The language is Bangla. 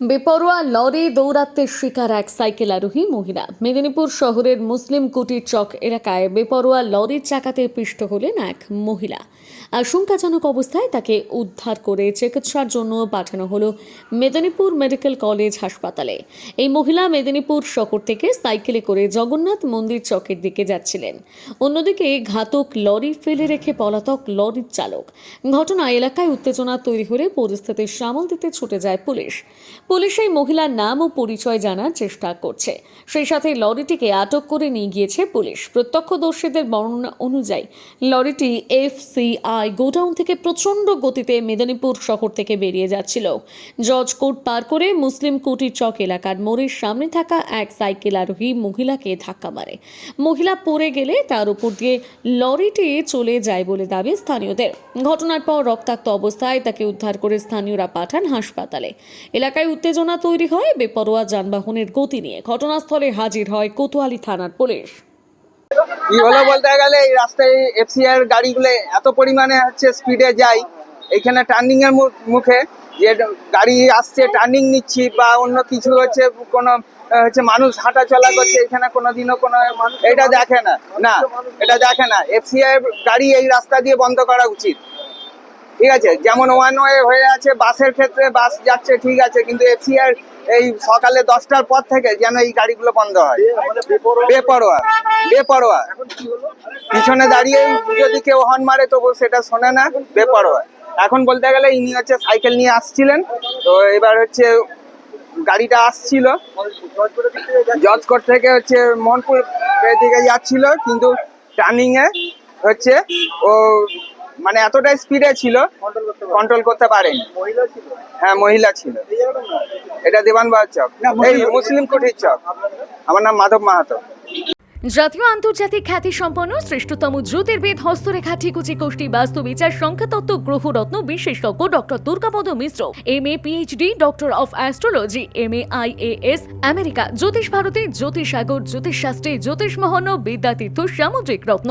বেপরোয়া লরি দৌরাত্মের শিকার এক সাইকেল আরোহী মহিলা। মেদিনীপুর শহরের মুসলিম কুটির চক এলাকায় বেপরোয়া লরির চাকাতে পিষ্ট হলেন এক মহিলা। আশঙ্কাজনক অবস্থায় তাকে উদ্ধার করে চিকিৎসার জন্য পাঠানো হলো মেদিনীপুর মেডিকেল কলেজ হাসপাতালে। এই মহিলা মেদিনীপুর শহর থেকে সাইকেলে করে জগন্নাথ মন্দির চকের দিকে যাচ্ছিলেন। অন্যদিকে ঘাতক লরি ফেলে রেখে পলাতক লরির চালক। ঘটনা এলাকায় উত্তেজনা তৈরি হলে পরিস্থিতি সামাল দিতে ছুটে যায় পুলিশ। পুলিশ এই মহিলার নাম ও পরিচয় জানার চেষ্টা করছে। সেই সাথে লরিটিকে আটক করে নিয়ে গিয়েছে পুলিশ। প্রত্যক্ষদর্শীদের বর্ণনা অনুযায়ী, লরিটি এফসিআই গোডাউন থেকে প্রচণ্ড গতিতে মেদিনীপুর শহর থেকে বেরিয়ে যাচ্ছিল। জজ কোর্ট পার করে মুসলিম কুটির চক এলাকার মোড়ের সামনে থাকা এক সাইকেল আরোহী মহিলাকে ধাক্কা মারে। মহিলা পড়ে গেলে তার উপর দিয়ে লরিটি চলে যায় বলে দাবি স্থানীয়দের। ঘটনার পর রক্তাক্ত অবস্থায় তাকে উদ্ধার করে স্থানীয়রা পাঠান হাসপাতালে। এলাকায় উত্তেজনা তৈরি হয় বেপরোয়া যানবাহনের গতি নিয়ে। ঘটনাস্থলে হাজির হয় কোতোয়ালি থানার পুলিশ। কি হলো বলতে গেলে এই রাস্তায় এফসিআর গাড়িগুলো এত পরিমাণে হচ্ছে স্পিডে যায় এখানে টার্নিং এর মুখে যে গাড়ি আসছে টার্নিং নিচ্ছি বা অন্য কিছু হচ্ছে কোনো হচ্ছে মানুষ হাঁটা চলা করছে এখানে কোনোদিনও কোনো এটা দেখে না। না এটা দেখে না। এফসিআই গাড়ি এই রাস্তা দিয়ে বন্ধ করা উচিত। ঠিক আছে? যেমন ওয়ান ওয়ে হয়ে আছে বাসের ক্ষেত্রে বাস যাচ্ছে ঠিক আছে কিন্তু এফসিআর এই সকালে দশটার পর থেকে যেন এই গাড়িগুলো বন্ধ হয়। বেপরোয়া। বেপরোয়া পিছনে দাঁড়িয়ে যদি কেউ হর্ন মারে তবু সেটা শোনে না বেপরোয়া। এখন বলতে গেলে ইনি হচ্ছে সাইকেল নিয়ে আসছিলেন তো এবার হচ্ছে গাড়িটা আসছিল। জজকোট থেকে হচ্ছে মোহনপুর দিকে যাচ্ছিল কিন্তু টার্নিংয়ে হচ্ছে ও মানে এতটাই স্পিডে ছিল কন্ট্রোল করতে পারেনি। হ্যাঁ মহিলা ছিল। এটা দেবানবাগ চক। এই মুসলিম কুঠির চক। আমার নাম মাধব মাহাতো। জাতীয় আন্তর্জাতিক খ্যাতি সম্পন্ন শ্রেষ্ঠতম জ্যোতির্বিদ হস্তরেখা ঠিকুচি কোষ্ঠী বাস্তু বিচার সংখ্যাতত্ত্ব গ্রহরত্ন বিশেষজ্ঞ doctor Durgapada Mishra M A PhD doctor of astrology M A I A S America জ্যোতিষ ভারতী জ্যোতিষ সাগর জ্যোতিষ শাস্ত্রী জ্যোতিষ মহন্য বিদ্যাতীর্থ সামুদ্রিক রত্ন।